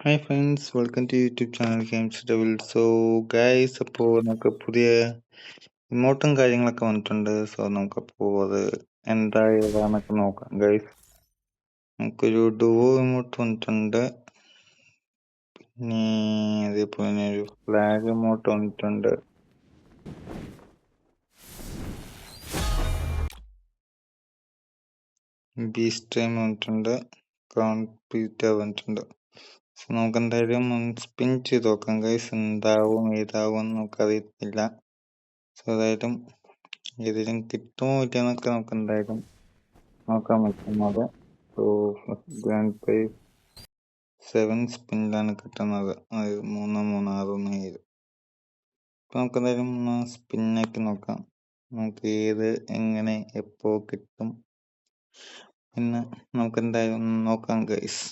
Hi friends welcome to YouTube channel games double so guys അപ്പോൾ നമുക്ക് പുതിയ ഇമോട്ടും കാര്യങ്ങളൊക്കെ വന്നിട്ടുണ്ട്. സോ നമുക്കപ്പോൾ അത് എന്താ നോക്കാം ഗൈസ് നമുക്കൊരു ഡുവോ ഇമോട്ട് വന്നിട്ടുണ്ട്. പിന്നെ അതേപോലെ തന്നെ ഒരു ഫ്ലാഗ് ഇമോട്ട് വന്നിട്ടുണ്ട്. ബീസ്റ്റ് ടൈം വന്നിട്ടുണ്ട്. കോൺപീറ്റ വന്നിട്ടുണ്ട്. നമുക്ക് എന്തായാലും സ്പിൻ ചെയ്ത് നോക്കാം ഗൈസ് എന്താവും ഏതാവും എന്ന് നമുക്കറിയത്തില്ല സോ ഏതായാലും ഏതെങ്കിലും കിട്ടുമോ ഇല്ലയെന്നൊക്കെ നമുക്ക് എന്തായാലും നോക്കാൻ പറ്റുന്നത് സോ ഗ്രാൻഡ് പ്രൈസ് സെവൻ സ്പിന്നിലാണ് കിട്ടുന്നത്. അതായത് മൂന്ന് മൂന്ന് ആറ് ഒന്ന് ഏഴ്. അപ്പോൾ നമുക്ക് എന്തായാലും ഒന്ന് സ്പിന്നാക്കി നോക്കാം. നമുക്ക് ഏത് എങ്ങനെ എപ്പോൾ കിട്ടും. പിന്നെ നമുക്ക് എന്തായാലും നോക്കാം ഗൈസ്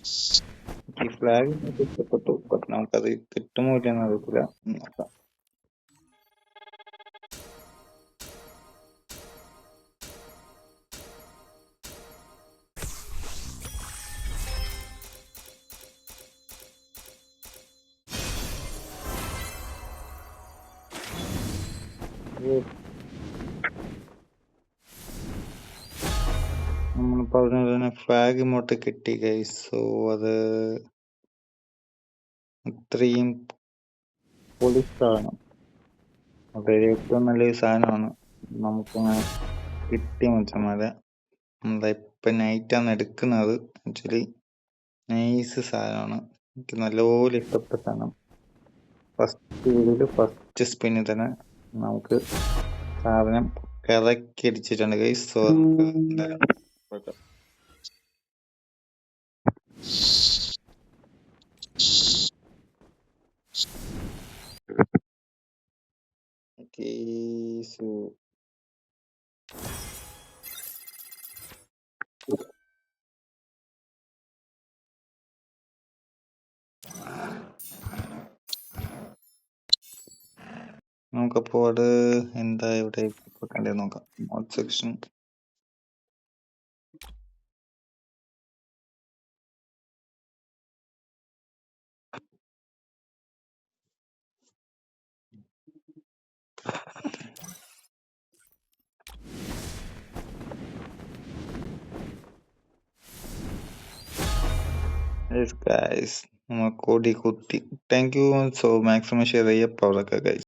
ഈ ഫ്ലാഗ് ഇഷ്ടപ്പെട്ടു ബട്ട് നമുക്കത് കിട്ടുമോ ഇല്ലെന്ന് അറിയത്തില്ല നോക്കാം നമ്മൾ പറഞ്ഞ തന്നെ ഫ്ലാഗ് ഇങ്ങോട്ട് കിട്ടി ഗൈസ് സോ അത് അത്രയും പൊളി സാധനം വളരെ ഏറ്റവും നല്ലൊരു സാധനമാണ്. നമുക്ക് കിട്ടിയ മച്ചന്മാരെ. ഇപ്പം നൈറ്റാണ് എടുക്കുന്നത്. ആക്ച്വലി നൈസ് സാധനമാണ്. എനിക്ക് നല്ലപോലെ ഇഷ്ടപ്പെട്ട സാധനം. ഫസ്റ്റ് വീഡിയോയിൽ ഫസ്റ്റ് സ്പിന്നിൽ തന്നെ നമുക്ക് സാധനം കറക്കി അടിച്ചിട്ടുണ്ട് ഗൈസ് സോ എന്തായാലും നോക്കാം Okay, so നമുക്കപ്പോൾ അത് എന്താ ഇവിടെ നോക്കാം. Section Yes, guys. Thank you so much for sharing your power, guys.